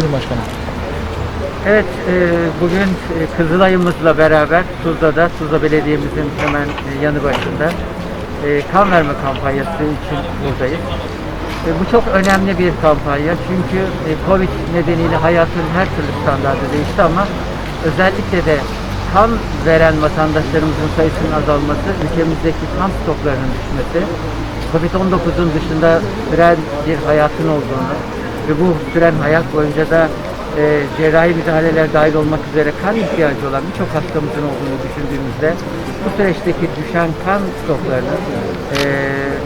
Buyurun başkanım. Evet, e, bugün e, Kızılay'ımızla beraber Tuzla'da, Tuzla Belediye'mizin hemen e, yanı başında e, kan verme kampanyası için buradayız. E, bu çok önemli bir kampanya çünkü e, Covid nedeniyle hayatın her türlü standartı değişti ama özellikle de kan veren vatandaşlarımızın sayısının azalması, ülkemizdeki kan stoklarının düşmesi, Covid-19'un dışında süren bir hayatın olduğunu ve bu süren hayat boyunca da e, cerrahi müdahaleler dahil olmak üzere kan ihtiyacı olan birçok hastamızın olduğunu düşündüğümüzde bu süreçteki düşen kan stoklarını e,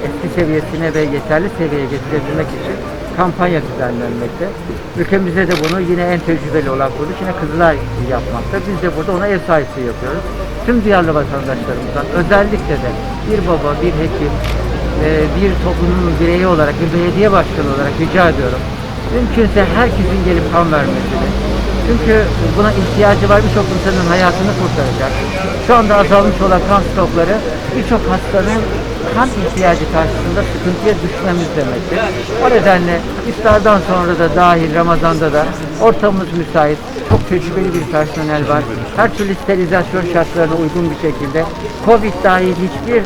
eski seviyesine ve yeterli seviyeye getirebilmek için kampanya düzenlenmekte. Ülkemizde de bunu yine en tecrübeli olan kuruluş yine Kızılay yapmakta. Biz de burada ona ev sahipliği yapıyoruz. Tüm duyarlı vatandaşlarımızdan özellikle de bir baba, bir hekim, e, bir toplumun bireyi olarak, bir belediye başkanı olarak rica ediyorum. Mümkünse herkesin gelip kan vermesini. Çünkü buna ihtiyacı var birçok insanın hayatını kurtaracak. Şu anda azalmış olan kan stokları birçok hastanın kan ihtiyacı karşısında sıkıntıya düşmemiz demektir. O nedenle iftardan sonra da dahil Ramazan'da da ortamımız müsait. Çok tecrübeli bir personel var. Her türlü sterilizasyon şartlarına uygun bir şekilde Covid dahil hiçbir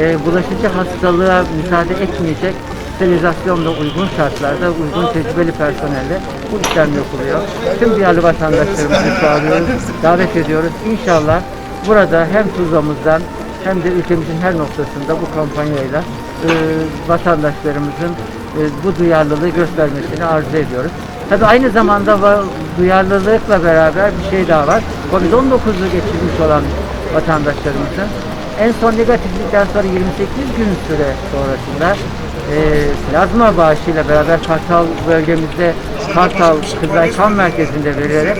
e, bulaşıcı hastalığa müsaade etmeyecek sterilizasyonla uygun şartlarda uygun tecrübeli personelle bu işlem yapılıyor. Tüm diğerli vatandaşlarımızı çağırıyoruz, davet ediyoruz. İnşallah burada hem Tuzla'mızdan hem de ülkemizin her noktasında bu kampanyayla e, vatandaşlarımızın e, bu duyarlılığı göstermesini arzu ediyoruz. Tabii aynı zamanda duyarlılıkla beraber bir şey daha var. Covid-19'u geçirmiş olan vatandaşlarımızın en son negatiflikten sonra 28 gün süre sonrasında plazma bağışıyla beraber Kartal bölgemizde Kartal Kızılay Kan Merkezi'nde verilerek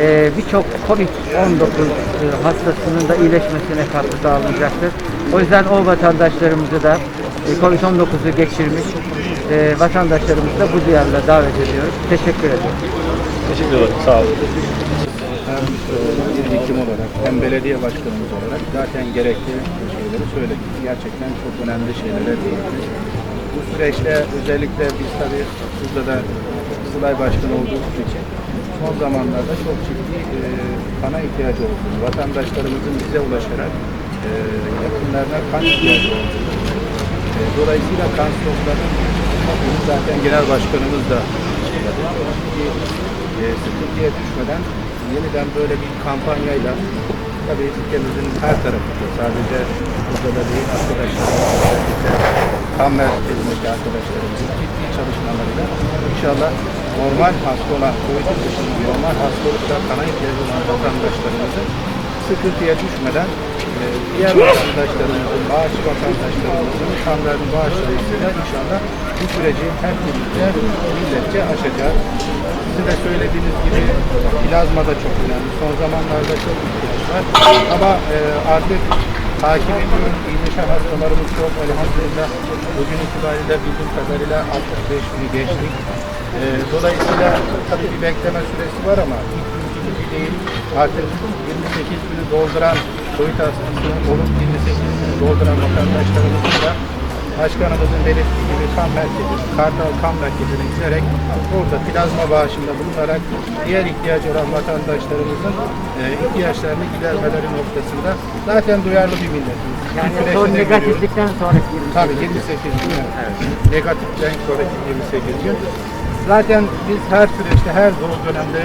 e, birçok Covid-19 e, hastasının da iyileşmesine katkı sağlanacaktır. O yüzden o vatandaşlarımızı da e, Covid-19'u geçirmiş e, vatandaşlarımızı da bu duyarla davet ediyoruz. Teşekkür ederim. Teşekkür ederim. Sağ olun. hem e, bir hekim olarak hem belediye başkanımız olarak zaten gerekli şeyleri söyledik. Gerçekten çok önemli şeylere değindik. Bu süreçte özellikle biz tabii burada da Kızılay Başkanı olduğumuz için son zamanlarda çok ciddi e, kana ihtiyacı olduğunu, vatandaşlarımızın bize ulaşarak e, yakınlarına kan ihtiyacı olduğunu, e, dolayısıyla kan stoklarının zaten genel başkanımız da. Ciddi e, sıkıntıya düşmeden yeniden böyle bir kampanyayla tabii ülkemizin her tarafında sadece burada da değil arkadaşlarımız kan merkezindeki arkadaşlarımızın çalışmalarıyla inşallah normal hasta olan COVID dışında normal hastalıkta kana ihtiyacı olan vatandaşlarımızın sıkıntıya düşmeden e, diğer vatandaşlarımızın, bağışçı vatandaşlarımızın kanlarını bağışlayısıyla inşallah bu süreci hep birlikte milletçe aşacağız. Sizin de söylediğiniz gibi plazma da çok önemli. Son zamanlarda çok ihtiyaç var. Ama e, artık takip ediyorum. İyileşen hastalarımız çok elhamdülillah. Bugün itibariyle bildiğim kadarıyla 65 bini geçtik. E, dolayısıyla tabii bir bekleme süresi var ama ilk günkü gibi değil. Artık 28 günü dolduran COVID hastası olup 28 günü dolduran vatandaşlarımızın da Başkanımızın belirttiği gibi kan merkezi, Kartal kan merkezine giderek orada plazma bağışında bulunarak diğer ihtiyacı olan vatandaşlarımızın e, ihtiyaçlarını gidermeleri noktasında zaten duyarlı bir milletiz. Yani süreçte son negatiflikten sonraki 28 Tabii 28 gün. Evet. Negatiften sonraki 28 gün. Zaten biz her süreçte, her zor dönemde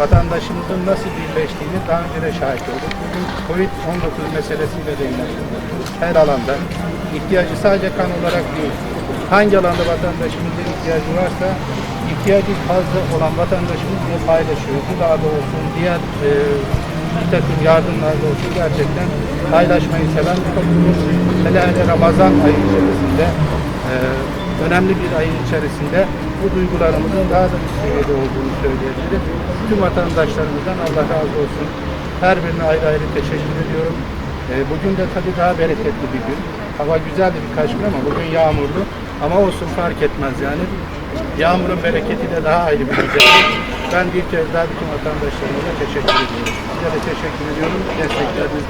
vatandaşımızın nasıl birleştiğini daha önce de şahit olduk. Bugün Covid-19 meselesiyle de ilgileniyoruz. Her alanda ihtiyacı sadece kan olarak değil, hangi alanda vatandaşımızın ihtiyacı varsa ihtiyacı fazla olan vatandaşımızla paylaşıyor. Gıdada olsun, diğer e, bir takım yardımlarda olsun gerçekten paylaşmayı seven bir toplumuz. Hele hele Ramazan ayı içerisinde e, önemli bir ayın içerisinde bu duygularımızın daha da üst olduğunu söyleyebiliriz. Tüm vatandaşlarımızdan Allah razı olsun. Her birine ayrı ayrı teşekkür ediyorum. E, bugün de tabii daha bereketli bir gün. Hava güzeldi birkaç gün ama bugün yağmurlu. Ama olsun fark etmez yani. Yağmurun bereketi de daha ayrı bir güzellik. Ben bir kez daha bütün vatandaşlarımıza teşekkür ediyorum. Size de teşekkür ediyorum. Destekleriniz